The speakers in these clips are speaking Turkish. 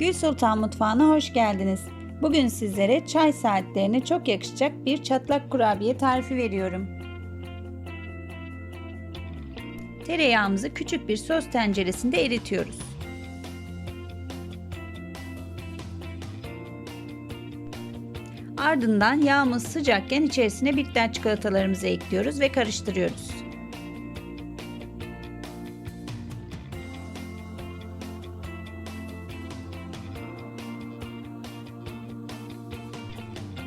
Gül Sultan Mutfağı'na hoş geldiniz. Bugün sizlere çay saatlerine çok yakışacak bir çatlak kurabiye tarifi veriyorum. Tereyağımızı küçük bir sos tenceresinde eritiyoruz. Ardından yağımız sıcakken içerisine bitter çikolatalarımızı ekliyoruz ve karıştırıyoruz.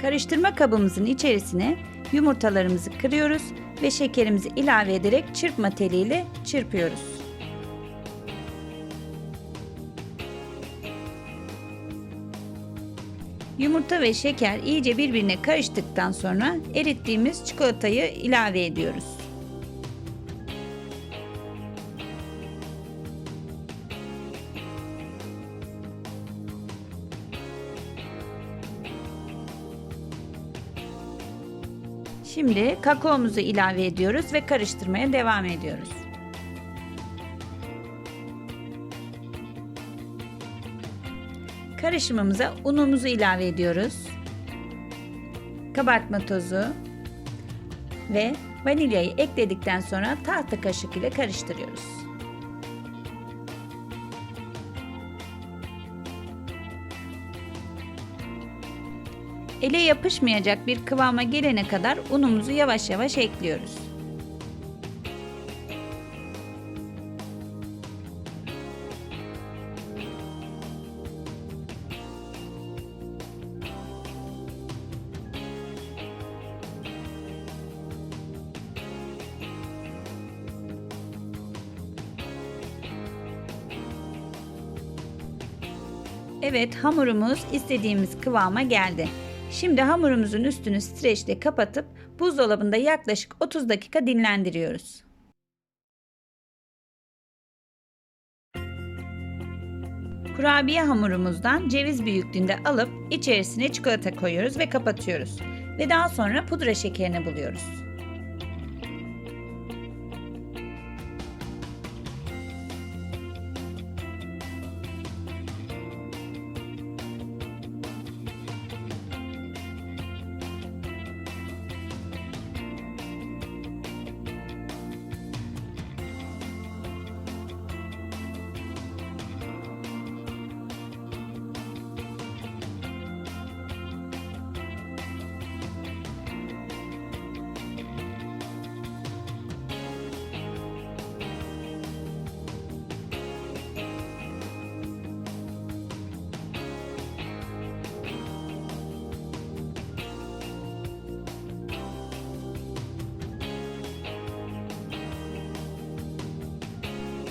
Karıştırma kabımızın içerisine yumurtalarımızı kırıyoruz ve şekerimizi ilave ederek çırpma teliyle çırpıyoruz. Yumurta ve şeker iyice birbirine karıştıktan sonra erittiğimiz çikolatayı ilave ediyoruz. Şimdi kakaomuzu ilave ediyoruz ve karıştırmaya devam ediyoruz. Karışımımıza unumuzu ilave ediyoruz. Kabartma tozu ve vanilyayı ekledikten sonra tahta kaşık ile karıştırıyoruz. Ele yapışmayacak bir kıvama gelene kadar unumuzu yavaş yavaş ekliyoruz. Evet hamurumuz istediğimiz kıvama geldi. Şimdi hamurumuzun üstünü streçle kapatıp buzdolabında yaklaşık 30 dakika dinlendiriyoruz. Kurabiye hamurumuzdan ceviz büyüklüğünde alıp içerisine çikolata koyuyoruz ve kapatıyoruz. Ve daha sonra pudra şekerini buluyoruz.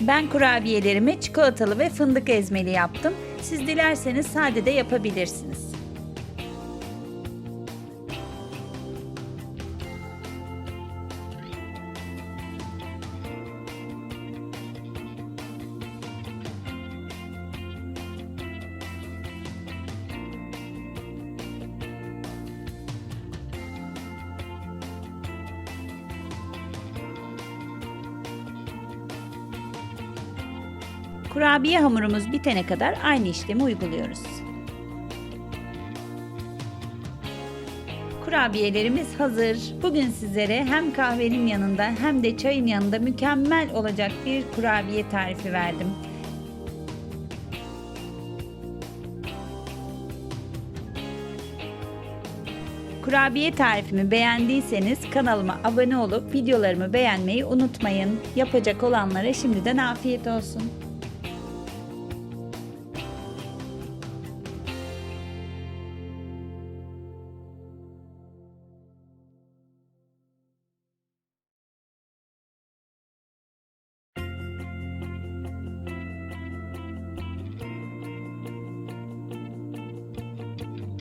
Ben kurabiyelerimi çikolatalı ve fındık ezmeli yaptım. Siz dilerseniz sade de yapabilirsiniz. Kurabiye hamurumuz bitene kadar aynı işlemi uyguluyoruz. Kurabiyelerimiz hazır. Bugün sizlere hem kahvenin yanında hem de çayın yanında mükemmel olacak bir kurabiye tarifi verdim. Kurabiye tarifimi beğendiyseniz kanalıma abone olup videolarımı beğenmeyi unutmayın. Yapacak olanlara şimdiden afiyet olsun.